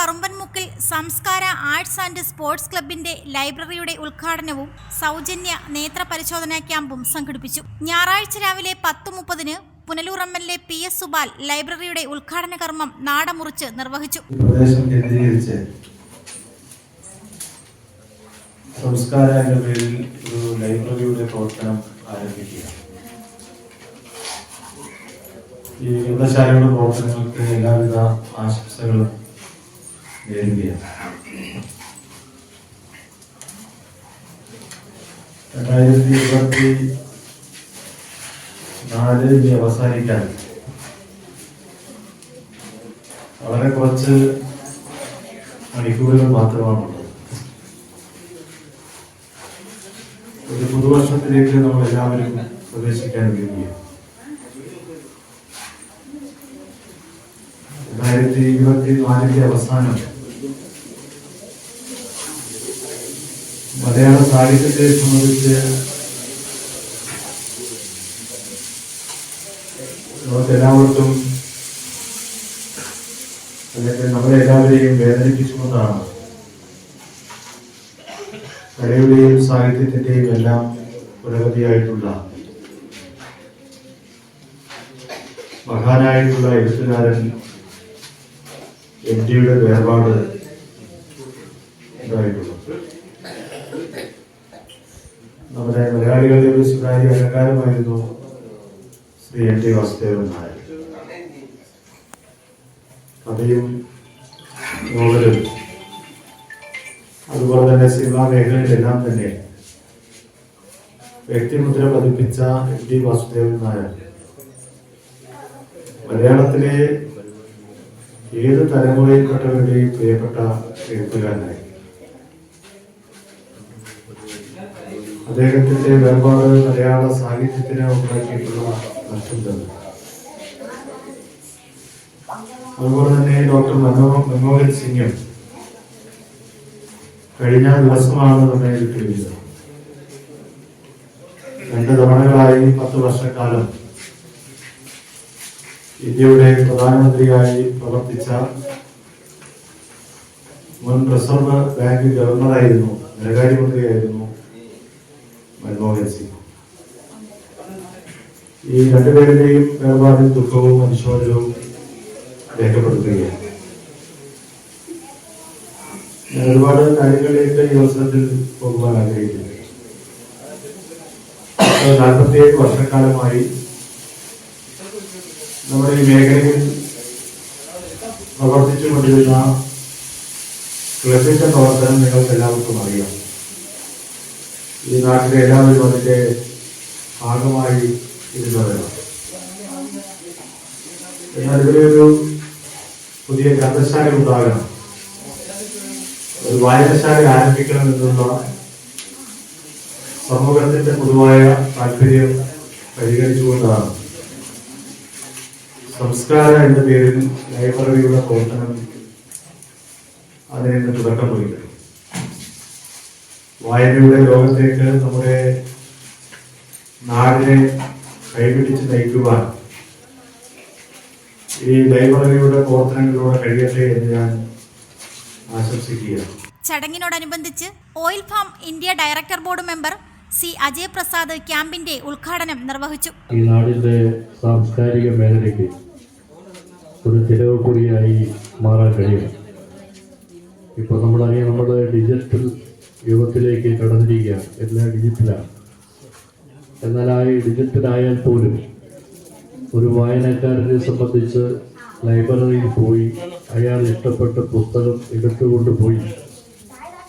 കറുമ്പൻമുക്കിൽ Samskara arts and sports ക്ലബിന്റെ ലൈബ്രറിയുടെ ഉദ്ഘാടനവും സൗജന്യ നേത്ര പരിശോധനാ ക്യാമ്പും സംഘടിപ്പിച്ചു. ഞായറാഴ്ച രാവിലെ പത്ത് മുപ്പതിന് Punalur M L A P S Subal ലൈബ്രറിയുടെ ഉദ്ഘാടന കർമ്മം നാടമുറിച്ച് നിർവഹിച്ചു. സംസ്കാര എന്ന ലൈബ്രറിയുടെ പ്രവർത്തനം ഈ ഗ്രന്ഥശാലയുടെ പ്രവർത്തനങ്ങൾക്ക് എല്ലാവിധ ആശംസകളും നേരുകയാണ് രണ്ടായിരത്തി ഇരുപത്തി നാല് ഇനി വളരെ കുറച്ച് മണിക്കൂറുകൾ മാത്രമാണുള്ളത്. ഒരു പുതുവർഷത്തിലേക്ക് നമ്മൾ എല്ലാവരും പ്രവേശിക്കാൻ കഴിയുകയാണ് രണ്ടായിരത്തി ഇരുപത്തി നാലിന്റെ അവസാനം മലയാള സാഹിത്യത്തെ സംബന്ധിച്ച് നമുക്കെല്ലാവർക്കും അല്ലെങ്കിൽ നമ്മളെ എല്ലാവരെയും വേദനിപ്പിച്ചുകൊണ്ടാണ് കലയുടെയും സാഹിത്യത്തിന്റെയും എല്ലാം പുരോഗതിയായിട്ടുള്ള മഹാനായിട്ടുള്ള എഴുത്തുകാരൻ എം ജിയുടെ വേർപാട് ഉണ്ടായിട്ടുള്ളത് നമ്മുടെ മലയാളികളുടെ ഒരു സ്വകാര്യ അലങ്കാരമായിരുന്നു ശ്രീ എൻ ടി വാസുദേവൻ നായർ. കഥയും നോവലും അതുപോലെ തന്നെ സിനിമാ മേഖലയിലെല്ലാം തന്നെ വ്യക്തിമുദ്ര പതിപ്പിച്ച എൻ ടി വാസുദേവൻ നായർ. മലയാളത്തിലെ ഏത് തലമുറയിൽപ്പെട്ടവരുടെയും പ്രിയപ്പെട്ട എഴുത്തുകാരനായി. അദ്ദേഹത്തിന്റെ വേർപാട് മലയാള സാഹിത്യത്തിന് ഉണ്ടാക്കിയിട്ടുള്ള നഷ്ടം തന്നെ അതുപോലെ തന്നെ ഡോക്ടർ മനോ മൻമോഹൻ സിംഗും. കഴിഞ്ഞ ദിവസമാണ് നമ്മെ കിട്ടിയത്. രണ്ട് തവണകളായി പത്ത് വർഷക്കാലം ഇന്ത്യയുടെ പ്രധാനമന്ത്രിയായി പ്രവർത്തിച്ച മുൻ റിസർവ് ബാങ്ക് ഗവർണറായിരുന്നു ധനകാര്യമന്ത്രിയായിരുന്നു മൻമോഹൻ ഈ രണ്ടുപേരുടെയും വേർപാടിൽ ദുഃഖവും അനുശോചനവും രേഖപ്പെടുത്തുകയാണ്. ഞാൻ ഒരുപാട് കാര്യങ്ങളിലേക്ക് ഈ അവസരത്തിൽ പോകുവാൻ ആഗ്രഹിക്കുന്നു. നാൽപ്പത്തിയേഴ് വർഷക്കാലമായി നമ്മുടെ ഈ മേഖലയിൽ പ്രവർത്തിച്ചുകൊണ്ടിരുന്ന ക്ലബിന്റെ പ്രവർത്തനം നിങ്ങൾക്ക് എല്ലാവർക്കും അറിയാം. ഈ നാട്ടിലെ എല്ലാവരും അതിന്റെ ഭാഗമായി ഇരുന്നവരാണ്. എന്നാൽ ഇവിടെ ഒരു പുതിയ ഗ്രന്ഥശാല ഉണ്ടാകണം. ഒരു വായനശാല ആരംഭിക്കണം എന്നുള്ള സമൂഹത്തിന്റെ പൊതുവായ താല്പര്യം പരിഗണിച്ചുകൊണ്ടാണ്. സംസ്കാരം എന്ന പേരിൽ ലൈബ്രറിയുടെ പ്രവർത്തനം അതിനെ തുടക്കം കുറിക്കണം വായനയുടെ ലോകത്തേക്ക് നമ്മുടെ നാടിനെ കൈപിടിച്ച് നയിക്കുവാൻ ഈ ലൈബ്രറിയുടെ പ്രവർത്തനങ്ങളിലൂടെ കഴിയട്ടെ എന്ന് ഞാൻ ആശംസിക്കുകയാണ്. ചടങ്ങിനോടനുബന്ധിച്ച് oil palm India director board member C Ajay Prasad ക്യാമ്പിന്റെ ഉദ്ഘാടനം നിർവഹിച്ചു. ഈ നാടിന്റെ സാംസ്കാരിക മേഖലയ്ക്ക് ഒരു തെരവ് കൂടിയായി മാറാൻ കഴിയും. ഇപ്പോൾ നമ്മളറിയാം നമ്മുടെ ഡിജിറ്റൽ യുഗത്തിലേക്ക് കടന്നിരിക്കുകയാണ് എല്ലാം ഡിജിറ്റലാണ് എന്നാൽ ആ ഡിജിറ്റലായാൽ പോലും ഒരു വായനക്കാരനെ സംബന്ധിച്ച് ലൈബ്രറിയിൽ പോയി അയാൾ ഇഷ്ടപ്പെട്ട പുസ്തകം എടുത്തുകൊണ്ട് പോയി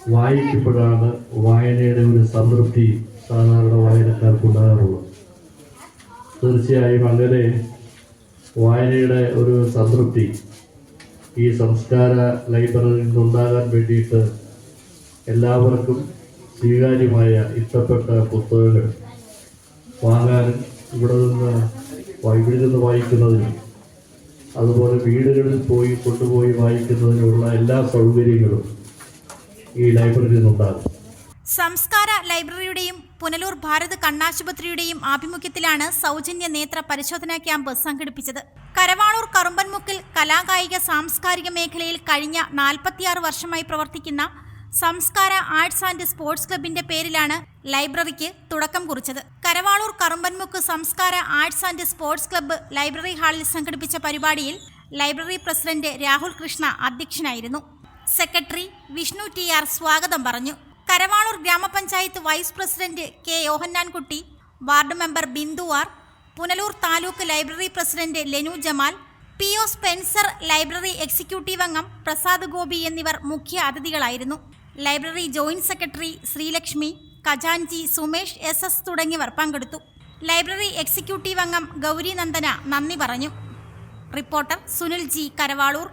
വായിക്കുമ്പോഴാണ് വായനയുടെ ഒരു സംതൃപ്തി സാധാരണ വായനക്കാർക്ക് ഉണ്ടാകാറുള്ളത്. തീർച്ചയായും അങ്ങനെ വായനയുടെ ഒരു സംതൃപ്തി ഈ സംസ്കാര ലൈബ്രറിയിൽ നിന്നുണ്ടാകാൻ വേണ്ടിയിട്ട് എല്ലാവർക്കും സ്വീകാര്യമായ ഇഷ്ടപ്പെട്ട പുസ്തകങ്ങൾ വാങ്ങാനും ഇവിടെ നിന്ന് ഇവിടെ നിന്ന് വായിക്കുന്നതിനും അതുപോലെ വീടുകളിൽ പോയി കൊണ്ടുപോയി വായിക്കുന്നതിനുള്ള എല്ലാ സൗകര്യങ്ങളും ഈ ലൈബ്രറിയിൽ നിന്നുണ്ടാകും. സംസ്കാര ലൈബ്രറിയുടെയും പുനലൂർ ഭാരത് കണ്ണാശുപത്രിയുടെയും ആഭിമുഖ്യത്തിലാണ് സൗജന്യ നേത്ര പരിശോധനാ ക്യാമ്പ് സംഘടിപ്പിച്ചത്. കരവാളൂർ കറുമ്പൻമുക്കിൽ കലാകായിക സാംസ്കാരിക മേഖലയിൽ കഴിഞ്ഞ നാൽപ്പത്തിയാറ് വർഷമായി പ്രവർത്തിക്കുന്ന സംസ്കാര ആർട്സ് ആൻഡ് സ്പോർട്സ് ക്ലബിന്റെ പേരിലാണ് ലൈബ്രറിക്ക് തുടക്കം കുറിച്ചത്. Karavalur Karumbanmukku Samskara arts and sports club library ഹാളിൽ സംഘടിപ്പിച്ച പരിപാടിയിൽ ലൈബ്രറി പ്രസിഡന്റ് രാഹുൽ കൃഷ്ണ അധ്യക്ഷനായിരുന്നു. സെക്രട്ടറി വിഷ്ണു ടി ആർ സ്വാഗതം പറഞ്ഞു. Karavalur grama panchayat vice president K Yohannankutty ward member Bindu R Punalur taluk library president Lenu Jamal P O Spencer library executive അംഗം പ്രസാദ് ഗോപി എന്നിവർ മുഖ്യ അതിഥികളായിരുന്നു. ലൈബ്രറി ജോയിന്റ് സെക്രട്ടറി ശ്രീലക്ഷ്മി ഖജാൻജി സുമേഷ് എസ് എസ് തുടങ്ങിയവർ പങ്കെടുത്തു. ലൈബ്രറി എക്സിക്യൂട്ടീവ് അംഗം ഗൗരി നന്ദന നന്ദി പറഞ്ഞു. Reporter Sunil G Karavalur.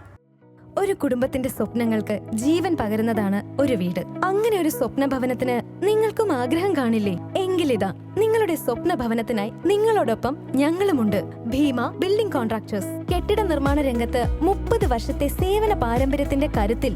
ഒരു കുടുംബത്തിന്റെ സ്വപ്നങ്ങൾക്ക് ജീവൻ പകരുന്നതാണ് ഒരു വീട്. അങ്ങനെ ഒരു സ്വപ്ന ഭവനത്തിന് നിങ്ങൾക്കും ആഗ്രഹം കാണില്ലേ? എങ്കിലിതാ നിങ്ങളുടെ സ്വപ്ന ഭവനത്തിനായി നിങ്ങളോടൊപ്പം ഞങ്ങളുമുണ്ട്. Bhima building contractors. കെട്ടിട നിർമ്മാണ രംഗത്ത് മുപ്പത് വർഷത്തെ സേവന പാരമ്പര്യത്തിന്റെ കരുത്തിൽ